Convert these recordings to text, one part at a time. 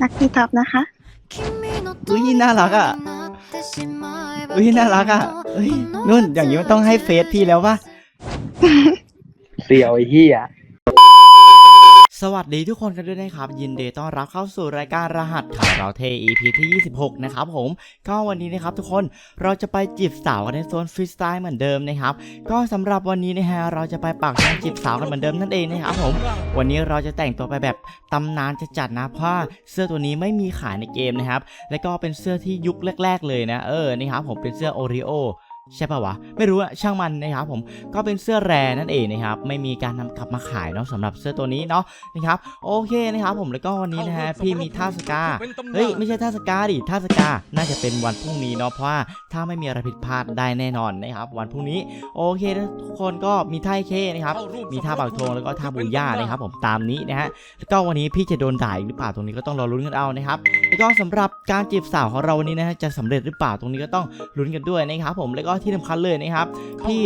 รักพี่ท็อปนะคะอุ้ยน่ารักอะอุ้ยน่ารักอะเฮ้ยนุ่นอย่างนี้มันต้องให้เฟซพี่แล้วป่ะเสียวไอ้เหี้ย สวัสดีทุกคนกันด้วยนะครับ ยินดีต้อนรับเข้าสู่รายการรหัสข่าวเราเท EP ที่ 26 นะครับผม ก็วันนี้นะครับทุกคนเราจะไปจีบสาวกันในโซนฟรีสไตล์เหมือนเดิมนะครับ ก็สำหรับวันนี้นะฮะเราจะไปปักทางจีบสาวกันเหมือนเดิมนั่นเองนะครับผม วันนี้เราจะแต่งตัวไปแบบตำนานจะจัดนะเพราะเสื้อตัวนี้ไม่มีขายในเกมนะครับ และก็เป็นเสื้อที่ยุคแรก ๆ เลยนะเออนี่ครับผมเป็นเสื้อโอริโอ ใช่ป่าวะ ไม่รู้อะช่างมันนะครับผมก็เป็นเสื้อแรนั่นเองนะครับ ไม่มีการนำกลับมาขายเนาะสำหรับเสื้อตัวนี้เนาะนะครับโอเคนะครับผมแล้วก็วันนี้นะฮะพี่มีท่าสกาเฮ้ยไม่ใช่ท่าสกาดิท่าสกาน่าจะเป็นวันพรุ่งนี้เนาะเพราะว่าถ้าไม่มีอะไรผิดพลาดได้แน่นอนนะครับวันพรุ่งนี้โอเคนะทุกคนก็มีท่าเคนะครับมีท่าบักทงแล้วก็ท่าบูย่านะครับผมตามนี้นะฮะแล้วก็วันนี้พี่จะโดนด่าอีกหรือเปล่าตรงนี้ก็ต้องรอลุ้นกันเอานะครับแล้วก็สำหรับการจีบสาวของเราวันนี้นะฮะจะสำเร็จหรือเปล่าตรงนี้ก็ต้องลุ้นกันด้วยนะครับผมแล้วก็ที่สำคัญเลยนะครับพี่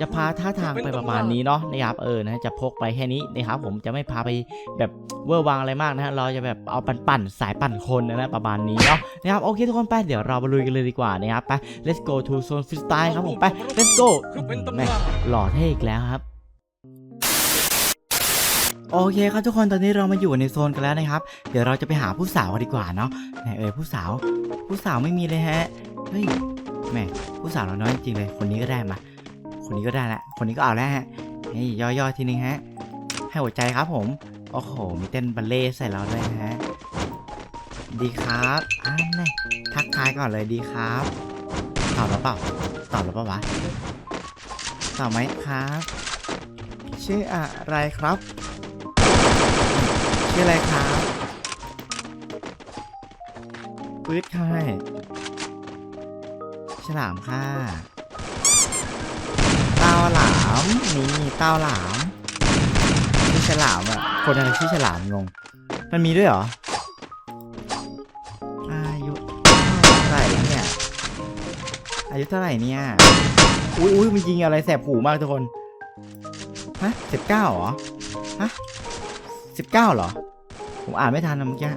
จะพาท่าทางไปประมาณนี้เนาะนะครับเออนะจะพกไปแค่นี้นะครับผมจะไม่พาไปแบบเวอร์วังอะไรมากนะฮะเราจะแบบเอาปั่นๆสายปั่นคนนะนะประมาณนี้เนาะนะครับโอเคทุกคนไปเดี๋ยวเรามาลุยกันเลยดีกว่านะครับไป let's go to zone freestyle ครับผมไป let's go แม่หล่อเท่อีกแล้วครับโอเคครับทุกคนตอนนี้เรามาอยู่ในโซนกันแล้วนะครับ เดี๋ยวเราจะไปหาผู้สาวกันดีกว่าเนาะไหนเอ่ยผู้สาว ผู้สาวไม่มีเลยฮะเฮ้ย แม่ผู้สาวเราน้อยจริงเลย คนนี้ก็ได้มา คนนี้ก็ได้ละ คนนี้ก็เอาแล้วฮะนี่ย่อๆทีนึงฮะ ให้หัวใจครับผม โอ้โห มีเต้นบัลเล่ใส่เราด้วยฮะ ดีครับอ่านี่ทักทายก่อนเลยดีครับ ตอบแล้วเปล่า ตอบแล้วเปล่าวะ ตอบไหมครับ ชื่ออะไรครับ ชื่ออะไรครับปื๊ดค่ ฉลามค่ะ เต้าหลามนี่เต้าหลามชื่อฉลามอะ คนอะไรชื่อฉลามงง มันมีด้วยเหรอ อายุเท่าไหร่เนี่ย อายุเท่าไหร่เนี่ย อุ้ยอุ้ยมันยิงอะไรแสบหูมากทุกคน ฮะสิบเก้าเหรอ ฮะสิบเก้าเหรอ ผมอ่านไม่ทันนะเมื่อกี้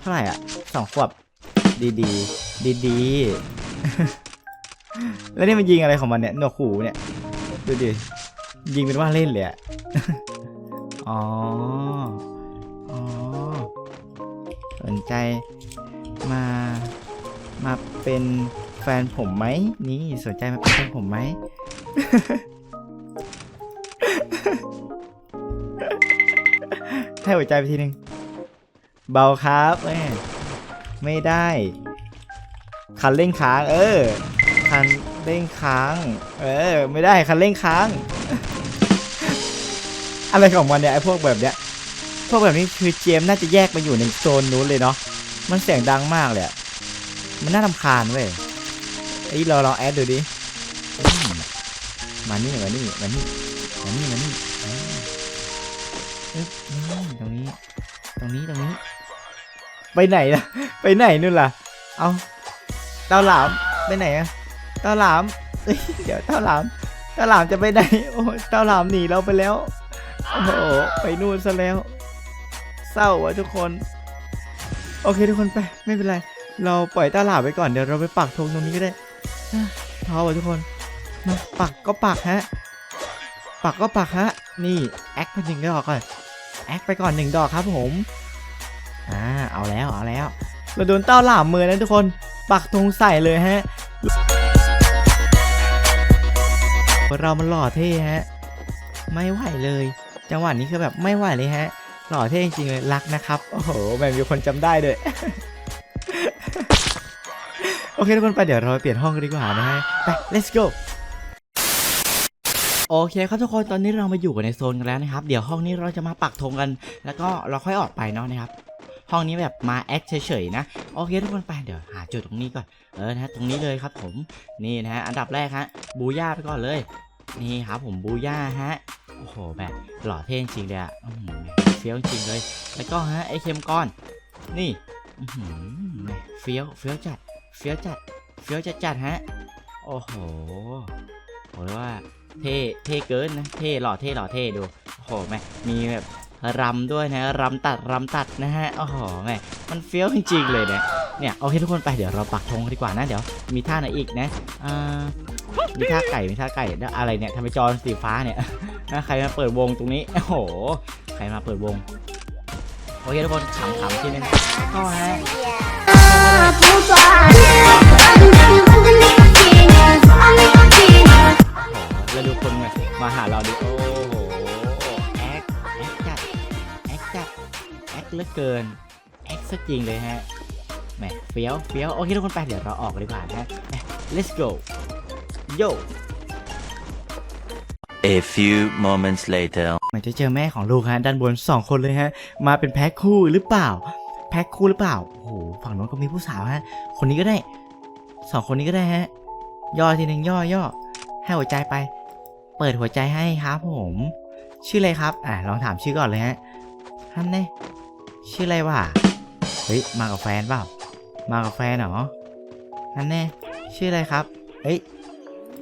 เท่าไหร่อะสองขวบ ดีดีดีดีๆแล้วนี่มันยิงอะไรของมันเนี่ยหนวกหูเนี่ยดูดิยิงเป็นว่าเล่นเลยอะอ๋ออ๋อสนใจมามาเป็นแฟนผมไหมนี่สนใจมาเป็นแฟนผมไหมให้หัวใจไปทีหนึ่งเบาครับแม่ ไม่ได้ คันเร่งค้าง เออ คันเร่งค้าง เออ ไม่ได้คันเร่งค้าง อะไรของมันเนี่ยไอพวกแบบเนี้ย พวกแบบนี้คือเจมส์น่าจะแยกไปอยู่ในโซนนู้นเลยเนาะ มันเสียงดังมากเลยมันน่ารำคาญเว้ยไอ้เราลองแอดดูดิ มานี่มานี่มานี่มานี่มานี่ตรงนี้ ตรงนี้ ตรงนี้ ไปไหนล่ะไปไหนนู่นล่ะ เอาเต้าหลามไปไหนอะเต้าหลามเดี๋ยวเต้าหลามเต้าหลามจะไปไหนโอ้ยเต้าหลามหนีเราไปแล้วโอ้โหไปนู่นซะแล้ว เศร้าว่ะทุกคน โอเคทุกคนไปไม่เป็นไร เราปล่อยเต้าหลามไปก่อนเดี๋ยวเราไปปักธงตรงนี้ก็ได้อะท้อว่ะทุกคนมาปักก็ปักฮะปักก็ปักฮะนี่แอคไปหนึ่งดอกก่อนแอคไปก่อนหนึ่งดอกครับผม อ่าเอาแล้วเอาแล้ว เราโดนเต้าหลามมือนะทุกคนปักธงใส่เลยฮะเรามันหล่อเท่ฮะ ไม่ไหวเลย จังหวะนี้คือแบบไม่ไหวเลยฮะ หล่อเท่จริงๆเลยรักนะครับ โอ้โหแบบมีคนจำได้ด้วยโอเคทุกคนไปเดี๋ยวเราไปเปลี่ยนห้องกันดีกว่านะฮะไป let's go โอเคครับทุกคนตอนนี้เรามาอยู่กันในโซนกันแล้วนะครับ เดี๋ยวห้องนี้เราจะมาปักธงกัน แล้วก็เราค่อยออกไปเนาะนะครับ ห้องนี้แบบมาแอคเฉยๆนะโอเคทุกคนไปเดี๋ยวหาจุดตรงนี้ก่อนเออนะตรงนี้เลยครับผมนี่นะฮะอันดับแรกฮะบูย่าไปก่อนเลย นี่ครับผมบูย่าฮะโอ้โหแบบหล่อเท่จริงเลยอะเฟี้ยวจริงเลย แล้วก็ฮะไอเค็มก้อน นี่เฟี้ยวเฟี้ยวจัดเฟี้ยวจัดเฟี้ยวจัดจัดฮะโอ้โหบอกเลยว่าเท่เท่เกินนะเท่หล่อเท่หล่อเท่ดูโอ้โหแม่มีแบบ รำด้วยนะรำตัดรำตัดนะฮะโอ้โหแม่มันเฟี้ยวจริงๆเลยเนี่ยเนี่ยโอเคทุกคนไปเดี๋ยวเราปักธงกันดีกว่านะเดี๋ยวมีท่าไหนอีกนะอ่ามีท่าไก่มีท่าไก่แล้วอะไรเนี่ยทำไมจอสีฟ้าเนี่ยใครมาเปิดวงตรงนี้โอ้โหใครมาเปิดวงโอเคทุกคนขำๆที่นึงก็ฮะแล้วดูคนมาหาเราดิโอ้โห เหลือเกินแอคซะจริงเลยฮะแหมเฟี้ยวเฟี้ยวโอเคทุกคนไปเดี๋ยวเราออกเลยดีกว่านะฮะไป let's go yo A few moments later. เหมือนจะเจอแม่ของลูกฮะด้านบนสองคนเลยฮะ มาเป็นแพ็คคู่หรือเปล่า แพ็คคู่หรือเปล่าโอ้โหฝั่งโน้นก็มีผู้สาวฮะ คนนี้ก็ได้สองคนนี้ก็ได้ฮะ ย่อทีหนึ่งย่อย่อให้หัวใจไป เปิดหัวใจให้ครับผม ชื่ออะไรครับ อะลองถามชื่อก่อนเลยฮะท่านเนี่ย ชื่ออะไรวะ เฮ้ย มากับแฟนเปล่า มากับแฟนเหรอ นั่นแน่ ชื่ออะไรครับ เฮ้ย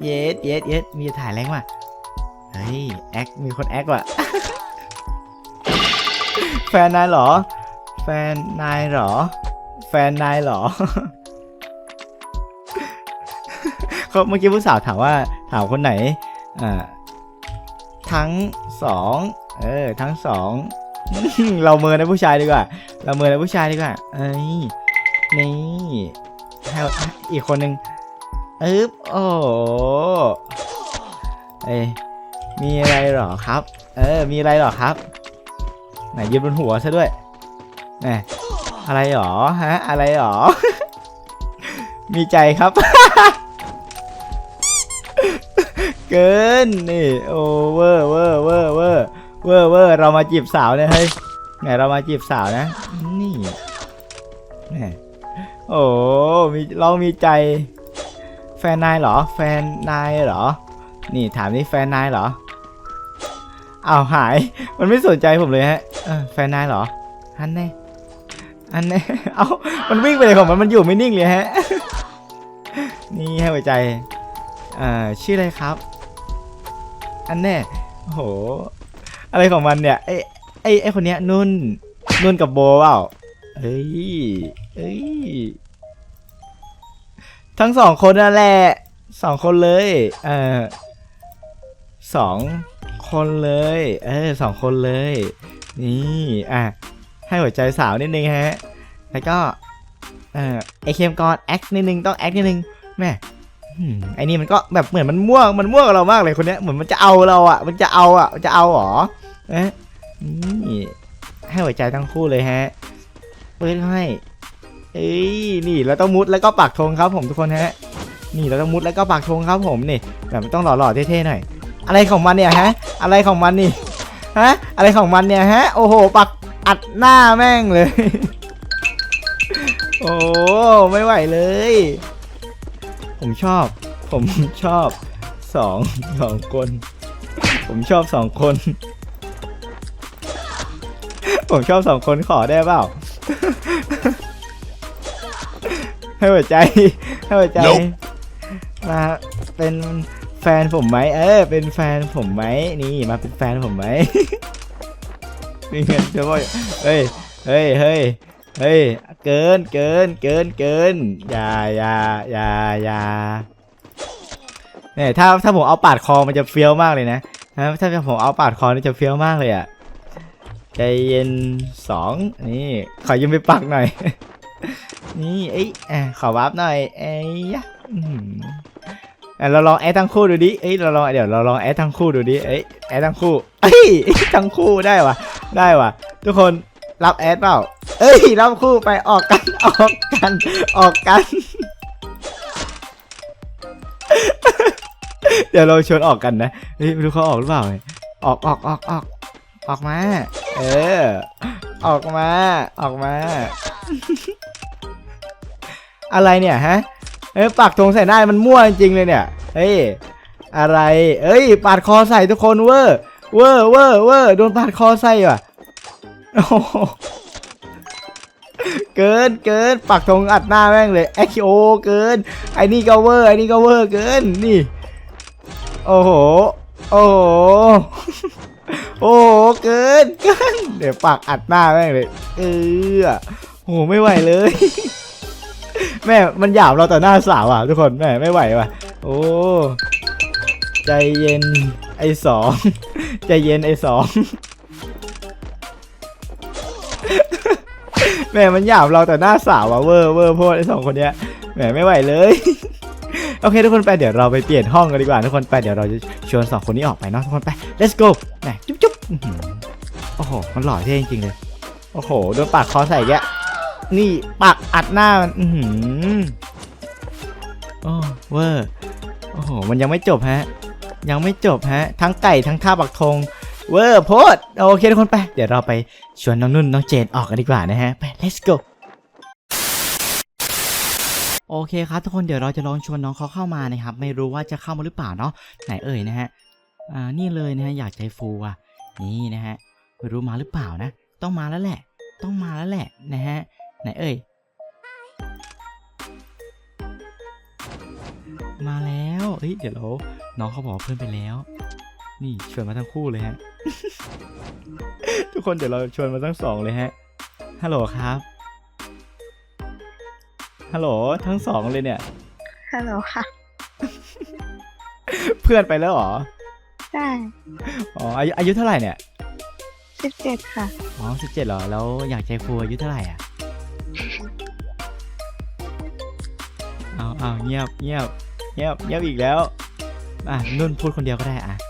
เยสเยสเยสมีถ่ายแรงว่ะ เฮ้ย แอค มีคนแอคว่ะ แฟนนายเหรอ แฟนนายเหรอ แฟนนายเหรอเขาเมื่อกี้ผู้สาวถามว่าถามคนไหน อ่า ทั้งสอง เออ ทั้งสอง เราเมินในผู้ชายดีกว่า เราเมินในผู้ชายดีกว่า เอ้ย นี่ให้อีกคนหนึ่งอึ๊บ โอ้เอ้ย มีอะไรหรอครับ เออ มีอะไรหรอครับ ไหนยืนบนหัวซะด้วยแหมอะไรหรอฮะ อะไรหรอ มีใจครับ เกิน นี่ โอเวอร์เวอ เวอร์เวอร์เรามาจีบสาวเนี่ยเฮ้ยไงเรามาจีบสาวนะ นี่แหมโอ้มีเรามีใจ แฟนนายเหรอ แฟนนายเหรอ นี่ถามนี่แฟนนายเหรออ้าวหาย มันไม่สนใจผมเลยฮะแฟนนายเหรออันแน่อันแน่เอ้ามันวิ่งไปเลยของมันมันอยู่ไม่นิ่งเลยฮะนี่ให้หัวใจเอ่อชื่ออะไรครับ อันแน่โห อะไรของมันเนี่ยไอ้ไอ้ไอ้คนเนี้ยนุ่นนุ่นกับโบเปล่าเอ้ยเอ้ยทั้งสองคนนั่นแหละสองคนเลยเออสองคนเลยเออสองคนเลย นี่อะให้หัวใจสาวนิดนึงฮะแล้วก็เออไอเคมก่อนแอคนิดนึงต้องแอคนิดนึงแม่ ไอ้นี่มันก็แบบเหมือนมันมั่วมันมั่วกับเรามากเลยคนเนี้ยเหมือนมันจะเอาเราอะ มันจะเอาอะมันจะเอาหรอเอ๊ะนี่ให้หัวใจทั้งคู่เลยฮะเปิดให้เอ้ยนี่เราต้องมุดแล้วก็ปักธงครับผมทุกคนฮะ นี่เราต้องมุดแล้วก็ปักธงครับผมนี่แบบต้องหล่อๆเท่ๆหน่อย อะไรของมันเนี่ยฮะ อะไรของมันนี่ฮะอะไรของมันเนี่ยฮะโอ้โหปักอัดหน้าแม่งเลย โอ้ไม่ไหวเลย ผมชอบ ผมชอบสองสองคน ผมชอบสองคน ผมชอบสองคนขอได้เปล่า ให้หัวใจ ให้หัวใจ Nope มาเป็นแฟนผมไหมเออเป็นแฟนผมไหมนี่มาเป็นแฟนผมไหมนี่เงินจะบอกเฮ้ยเฮ้ยเฮ้ยเฮ้ย เกินเกินเกินเกินอย่าอย่าอย่าอย่าเนี่ยถ้าถ้าผมเอาปาดคอมันจะเฟี้ยวมากเลยนะถ้าผมเอาปาดคอนี่จะเฟี้ยวมากเลยอะใจเย็นสองนี่ขอยืมไปปักหน่อย นี่เอ้ยอะขอวับหน่อยเอ้ยยะอื้อหืออะเราลองแอดทั้งคู่ดูดิเอ้ยเราลองเดี๋ยวเราลองแอดทั้งคู่ดูดิเอ้ยแอดทั้งคู่เอ้ยทั้งคู่ได้วะได้วะทุกคน รับแอดเปล่า เอ้ยรับคู่ไปออกกันออกกันออกกัน เดี๋ยวเราชวนออกกันนะเฮ้ยไม่รู้เขาออกหรือเปล่าเนี่ยออกออกออกออกออกมา เออ ออกมา ออกมา อะไรเนี่ยฮะ เอ้ยปากธงใส่หน้ามันมั่วจริงเลยเนี่ย เฮ้ย อะไร เอ้ย ปาดคอใส่ทุกคนเวอร์เวอร์เวอร์เวอร์โดนปาดคอใส่ว่ะ โอ้เกินเกินปากธงอัดหน้าแม่งเลยแอคโอเกินไอ้นี่ก็เวอร์ไอ้นี่ก็เวอร์เกินนี่ โอ้โห โอ้โหโอ้โหเกินเกินเดี๋ยวปากอัดหน้าแม่งเลยเออโอ้โหไม่ไหวเลย แม่มันหยาบเราต่อหน้าสาวอะทุกคนแม่ไม่ไหวว่ะ โอ้ใจเย็นไอสองใจเย็นไอสอง แม่มันหยาบเราแต่หน้าสาวอะเวอร์เวอร์โพดไอสองคนเนี้ยแหมไม่ไหวเลย โอเคทุกคนไปเดี๋ยวเราไปเปลี่ยนห้องกันดีกว่าทุกคนไปเดี๋ยวเราจะชวนสองคนนี้ออกไปเนาะทุกคนไป let's go แหมจุ๊บจุ๊บโอ้โหมันหล่อเท่จริงๆเลยโอ้โหโดนปากคอใส่แกะนี่ปากอัดหน้ามันอือหือโอ้เวอร์โอ้โหมันยังไม่จบฮะ ยังไม่จบฮะ ทั้งไก่ทั้งท่าปักธง เวอร์โพดโอเคทุกคนไป เดี๋ยวเราไปชวนน้องนุ่นน้องเจนออกกันดีกว่านะฮะ ไป let's go โอเคครับทุกคนเดี๋ยวเราจะลองชวนน้องเขาเข้ามานะครับ ไม่รู้ว่าจะเข้ามาหรือเปล่าเนาะไหนเอ่ยนะฮะอ่านี่เลยนะฮะอยากใจฟูอะนี่นะฮะไม่รู้มาหรือเปล่านะ ต้องมาแล้วแหละ ต้องมาแล้วแหละนะฮะไหนเอ่ยมาแล้วเฮ้ยเดี๋ยวเราน้องเขาบอกเพื่อนไปแล้ว นี่ชวนมาทั้งคู่เลยฮะ ทุกคนเดี๋ยวเราชวนมาทั้งสองเลยฮะ ฮัลโหลครับ ฮัลโหลทั้งสองเลยเนี่ย ฮัลโหลค่ะ เพื่อนไปแล้วเหรอได้อ๋ออายุอายุเท่าไหร่เนี่ย สิบเจ็ดค่ะ อ๋อสิบเจ็ดเหรอ แล้วอยากใจฟูอายุเท่าไหร่อะ เอาเอาเงียบเงียบเงียบเงียบอีกแล้ว อะนุ่นพูดคนเดียวก็ได้อะโอ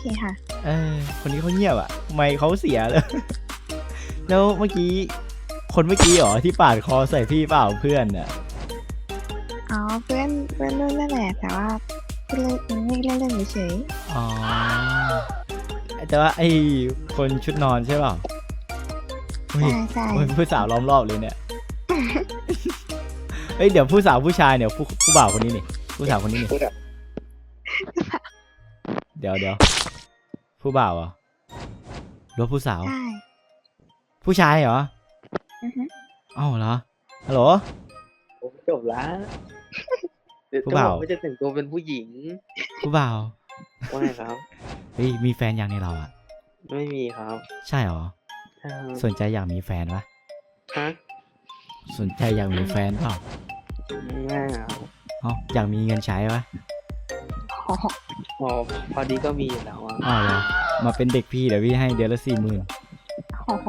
เคค่ะ เออคนนี้เขาเงียบอะ ไม่เขาเสียเลย แล้วเมื่อกี้ คนเมื่อกี้เหรอที่ปาดคอใส่พี่เปล่าเพื่อนอะ อ๋อเพื่อนเพื่อนรุ่นนั่นแหละแต่ว่าเพื่อนเล่นไม่เล่นเล่นเฉยอ๋อ แต่ว่าไอ้คนชุดนอนใช่เปล่าๆเฮ้ยใช่ใช่โอ้ยผู้สาวล้อมรอบเลยเนี่ยเฮ้ยเดี๋ยวผู้สาวผู้ชายเนี่ยผู้ผู้บ่าวคนนี้นี่ผู้สาวคนนี้นี่เดี๋ยวเดี๋ยว ผู้บ่าวเหรอหรือว่าผู้สาว ใช่ ผู้ชายเหรออือฮึเอ้าเหรอฮัลโหล ผมจบละเดี๋ยวผู้จะบ่าบว อกว่าจะแต่งตัวเป็นผู้หญิงผู้บ่าวว่าไงครับ เฮ้ยมีแฟนยังในเราอะ ไม่มีครับใช่เหรอ ใช่สนใจอยากมีแฟนปะฮะสนใจอยากมีแฟนเปล่าไม่ครับเอ้าอยากมีเงินใช้ปะโอ้โหอ๋อพอดีก็มีอยู่แล้วอะอ้าวเหรอมาเป็นเด็กพี่เดี๋ยวพี่ให้เดือนละสี่หมื่นโอ้โห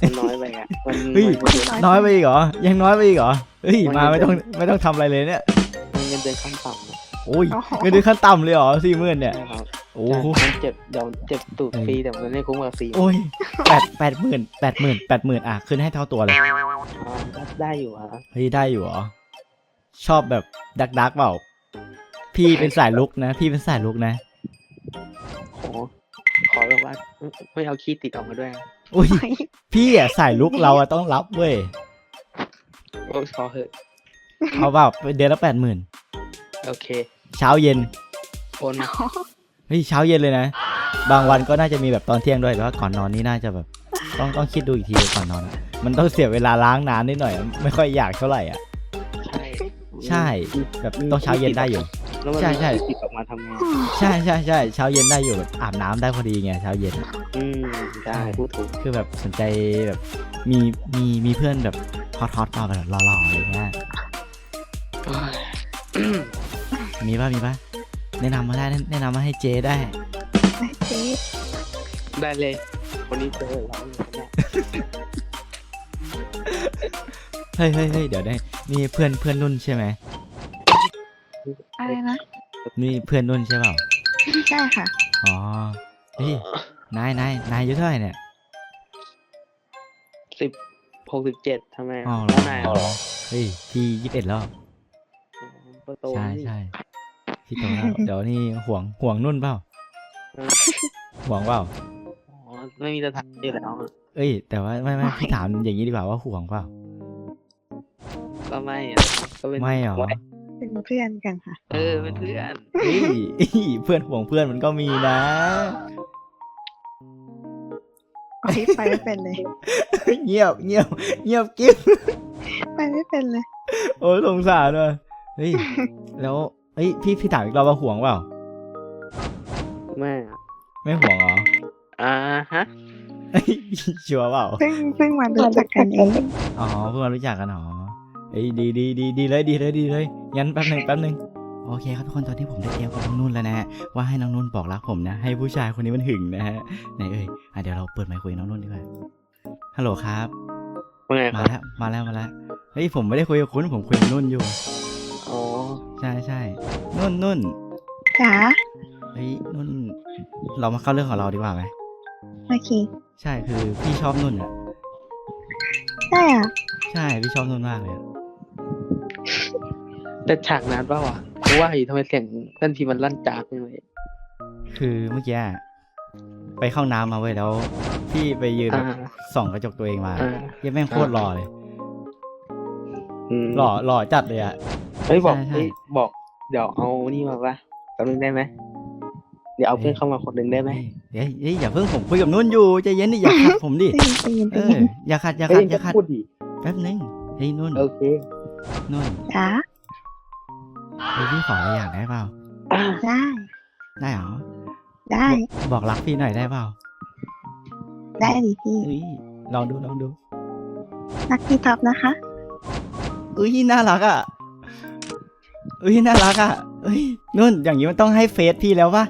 มันน้อยไปอะมันเฮ้ย มันเงินน้อยไปอีกเหรอ ยังน้อยไปอีกเหรอ เฮ้ย มาไม่ต้องไม่ต้องทำอะไรเลยเนี่ย มันเงินเดือนขั้นต่ำอะโอ้ยเงินเดือนขั้นต่ำเลยเหรอสี่หมื่นเนี่ยใช่ครับโอ้ใช่โห มันเจ็บเดี๋ยวเจ็บตูดฟรีแต่มันไม่คุ้มกับฟรีโอ้ยแปดแปดหมื่นแปดหมื่นแปดหมื่นอะขึ้นให้เท่าตัวเลย อ่าได้อยู่ฮะเฮ้ยได้อยู่เหรอ ชอบแบบดักดักเปล่า พี่เป็นสายลุกนะ พี่เป็นสายลุกนะขอขอแบบว่าไม่เอาขี้ติดออกมาด้วยอุ้ยพี่อะสายลุกเราอะต้องรับเว้ยโอ้ขอเหอะเอาเปล่าเดือนละแปดหมื่นโอเคเช้าเย็นโอนมาเฮ้ยเช้าเย็นเลยนะ บางวันก็น่าจะมีแบบตอนเที่ยงด้วยแต่ว่าก่อนนอนนี่น่าจะแบบ ต้องต้องคิดดูอีกทีก่อนนอนอะมันต้องเสียเวลาล้างน้ำนิดหน่อยอะไม่ค่อยอยากเท่าไหร่อะ ใช่ใช่แบบต้องเช้าเย็นได้อยู่ แล้วมันใช่ใช่ มีติดออกมาทำไงใช่ใช่ใช่เช้าเย็นได้อยู่แบบอาบน้ำได้พอดีไงเช้าเย็น อืมได้พูดถูกคือแบบสนใจแบบมีมีมีเพื่อนแบบฮอตฮอตมาแบบหล่อๆอะไรเงี้ยเอ้ยมีป่ะมีป่ะแนะนำมาได้แนะนำมาให้เจได้ เจ๊ได้เลย คนนี้เจอเราอยู่เนี่ยเฮ้ยเฮ้ยเฮ้ยเดี๋ยวได้นี่เพื่อนเพื่อนนุ่นใช่ไหม อะไรนะนี่เพื่อนนุ่นใช่เปล่าใช่ค่ะ อ๋อเฮ้ยนายนายนายอายุเท่าไหร่เนี่ย สิบหกสิบเจ็ดทำไมอ๋อเหรแล้อวนายเฮ้ยพี่ยี่สิบเอ็ดแล้ว ประตูใช่นี่ ใช่พี่โตแล้ว เดี๋ยวนี่ห่วงห่วงนุ่นเปล่าเออ ห่วงเปล่า อ๋อไม่มีสถานที่แล้วอะเอ้ย แต่ว่าไม่ไม่พี่ถามอย่างนี้ดีกว่าว่าห่วงเปล่า ก็ไม่อะก็เป็นไม่หรอ เป็นเพื่อนกันค่ะ เออเป็นเพื่อนเฮ้ยเพื่อนห่วงเพื่อนมันก็มีนะไปไปไม่เป็นเลย เงียบเงียบเงียบกิ๊บไปไม่เป็นเลย โอ้ยสงสารว่ะเฮ้ยแล้วเฮ้ยพี่พี่ถามอีกรอบว่าห่วงเปล่า ไม่อะไม่ห่วงเหรออ่าฮะเฮ้ยชัวร์เปล่าเพิ่งเพิ่งมารู้จักกันเอง อ๋อเพิ่งมารู้จักกันเหรอ เฮ้ยดีดีดีดีเลยดีเลยดีเลยงั้นแป๊บหนึ่งแป๊บหนึ่งโอเคครับทุกคนตอนนี้ผมได้เตรียมกับน้องนุ่นแล้วนะฮะว่าให้น้องนุ่นบอกรักผมนะ ให้ผู้ชายคนนี้มันหึงนะฮะไหนเอ่ยอะเดี๋ยวเราเปิดไมค์คุยกับน้องนุ่นดีกว่าฮัลโหลครับว่าไงคมารับแล้วมาแล้วมาแล้วเฮ้ยผมไม่ได้คุยกับคุณผมคุยกับนุ่นอยู่ อ๋อใช่ใช่นุ่นนุ่นจ๋าเฮ้ยนุ่น เรามาเข้าเรื่องของเราดีกว่าไหมโอเค ใช่คือพี่ชอบนุ่นอะ ได้อะใช่พี่ชอบนุ่นมากเลยอะ แต่ฉากนานเปล่าวะเพราะว่าอยู่ทำไมเสียงเพื่อนพี่มันลั่นจากเลยคือเมื่อกี้อะไปเข้าน้ำมาเว้ยแล้ว พี่ไปยืนแบบอ่าส่องกระจกตัวเองมาอ่าเหี้ยังแม่งโคตรหล่อเลยอืมหล่อหล่อจัดเลยอะเฮ้ยบอกใช่ใช่ เฮ้ยบอก เดี๋ยวเอานี่มาปะแป๊บนึงได้ไหมเดี๋ยวเอาเพื่อนเข้ามาคนหนึ่งได้ไหมเฮ้ยเฮ้ยอย่าเพิ่งผมคุยกับนุ่นอยู่ใจเย็นดิอย่าขัดผมดิได้ยินได้ยินเอได้อยินอย่าขัดอย่าเฮ้ขัยดอย่าขัดพูดดิแป๊บนึงเฮ้ยนุ่นโอเคนุ่นจ๋า เฮ้ยพี่ขออะไรอย่างได้เปล่าอ่า ได้ ได้เหรอ ได้ บอกรักพี่หน่อยได้เปล่า ได้ดิพี่ เฮ้ยลองดูลองดูรักพี่ท็อปนะคะเอ้ยน่ารักอะเอ้ยน่ารักอะเอ้ยนุ่นอย่างนี้มันต้องให้เฟซพี่แล้วปะ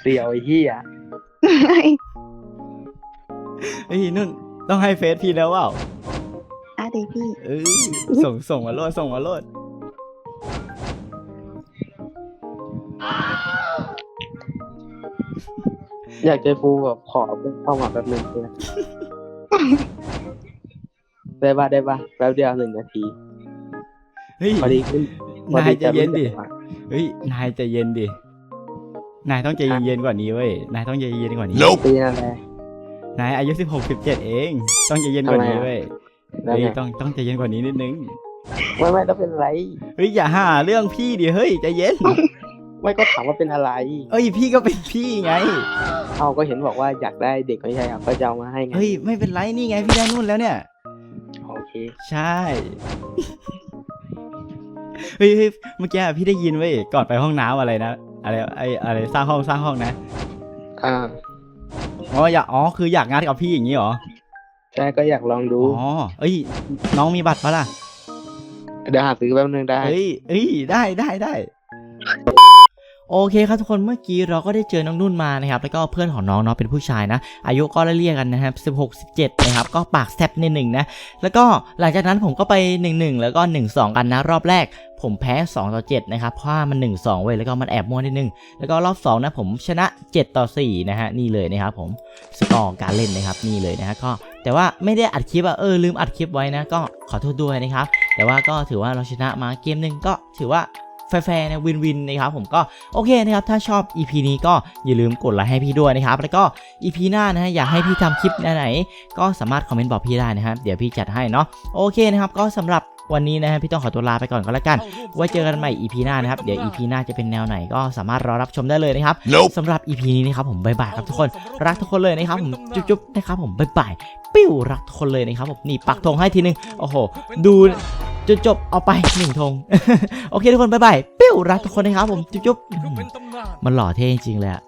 เสียวไอ้เหี้ยเอ้ยนุ่นต้องให้เฟซพี่แล้วเปล่าได้ดิพี่ เอ้ยส่งส่งมาโลดส่งมาโลด อยากเจอฟูแบบขอเพื่อนเข้ามาแป๊บนึงเลยได้ปะได้ปะแป๊บเดียวหนึ่งนาทีเฮ้ยพอดีขึ้นพอนายใจเย็นดิรู้จักเฮ้ยนายใจเย็นดินายต้องใจเย็นๆกว่านี้เว้ยนายต้องใจเย็นกว่านี้ปีนั่นแหละนายอายุสิบหกสิบเจ็ดเอง ต้องใจเย็นกว่านี้ทำไมอะเว้ยนั่นเฮ้ยแหละต้องต้องใจเย็นกว่านี้นิดนึงไม่ไม่ต้องเป็นไรเฮ้ยอย่าหาเรื่องพี่ดิเฮ้ยใจเย็น ไม่ก็ถามว่าเป็นอะไร เอ้ยพี่ก็เป็นพี่ไง เอาก็เห็นบอกว่าอยากได้เด็กไม่ใช่เหรอก็จะเอามาให้ไง เฮ้ยไม่เป็นไรนี่ไงพี่ได้นู่นแล้วเนี่ย โอเค ใช่ เฮ้ยเฮ้ยเมื่อกี้พี่ได้ยินเว้ยก่อนไปห้องน้ำอะไรนะอะไรไออะไรสร้างห้องสร้างห้องนะอ่า อ๋ออยากอ๋อคืออยากงานกับพี่อย่างนี้เหรอใช่ก็อยากลองดู อ๋อเอ้ย น้องมีบัตรปะล่ะเดี๋ยวหาซื้อแป๊บนึงได้ เอ้ยเอ้ยได้ได้ได้ โอเคครับทุกคนเมื่อกี้เราก็ได้เจอน้องนุ่นมานะครับแล้วก็เพื่อนของน้องเนาะเป็นผู้ชายนะ อายุก็ไล่เรียกกันนะครับ16 17นะครับก็ปากแซบนิดหนึ่งนะแล้วก็หลังจากนั้นผมก็ไป1-1แล้วก็1-2กันนะรอบแรกผมแพ้ 2 ต่อ 7 นะครับ เพราะว่ามัน 1-2 เว้ย แล้วก็มันแอบมั่วนิดนึง แล้วก็รอบ 2 นะผมชนะ 7 ต่อ 4 นะฮะ นี่เลยนะครับผม สกอร์การเล่นนะครับ นี่เลยนะฮะ ก็แต่ว่าไม่ได้อัดคลิปอะเออ ลืมอัดคลิปไว้นะ ก็ขอโทษด้วยนะครับ แต่ว่าก็ถือว่าเราชนะมาเกมหนึ่งก็ถือว่า แฟร์ๆนะวินวินนะครับผมก็โอเคนะครับถ้าชอบ EP นี้ก็อย่าลืมกดไลค์ให้พี่ด้วยนะครับแล้วก็ EP หน้านะฮะอยากให้พี่ทำคลิปไหนๆก็สามารถคอมเมนต์บอกพี่ได้นะครับเดี๋ยวพี่จัดให้เนาะโอเคนะครับก็สำหรับวันนี้นะฮะพี่ต้องขอตัวลาไปก่อนก็แล้วกัน ไว้เจอกันใหม่ EP หน้านะครับ เดี๋ยว EP หน้าจะเป็นแนวไหนก็สามารถรอรับชมได้เลยนะครับ Nope สำหรับ EP นี้นะครับผมบายบายครับทุกคน รักทุกคนเลยนะครับผม จุ๊บๆนะครับผมบายบาย ปิ้วรักทุกคนเลยนะครับผม นี่ปักธงให้ทีนึง โอ้โห ดู จนจบเอาไปหนึ่งธง โอเคทุกคนบายบาย ปิ้วรักทุกคนนะครับผม จุ๊บๆอื้อหือมันหล่อเท่จริงๆเลยอะ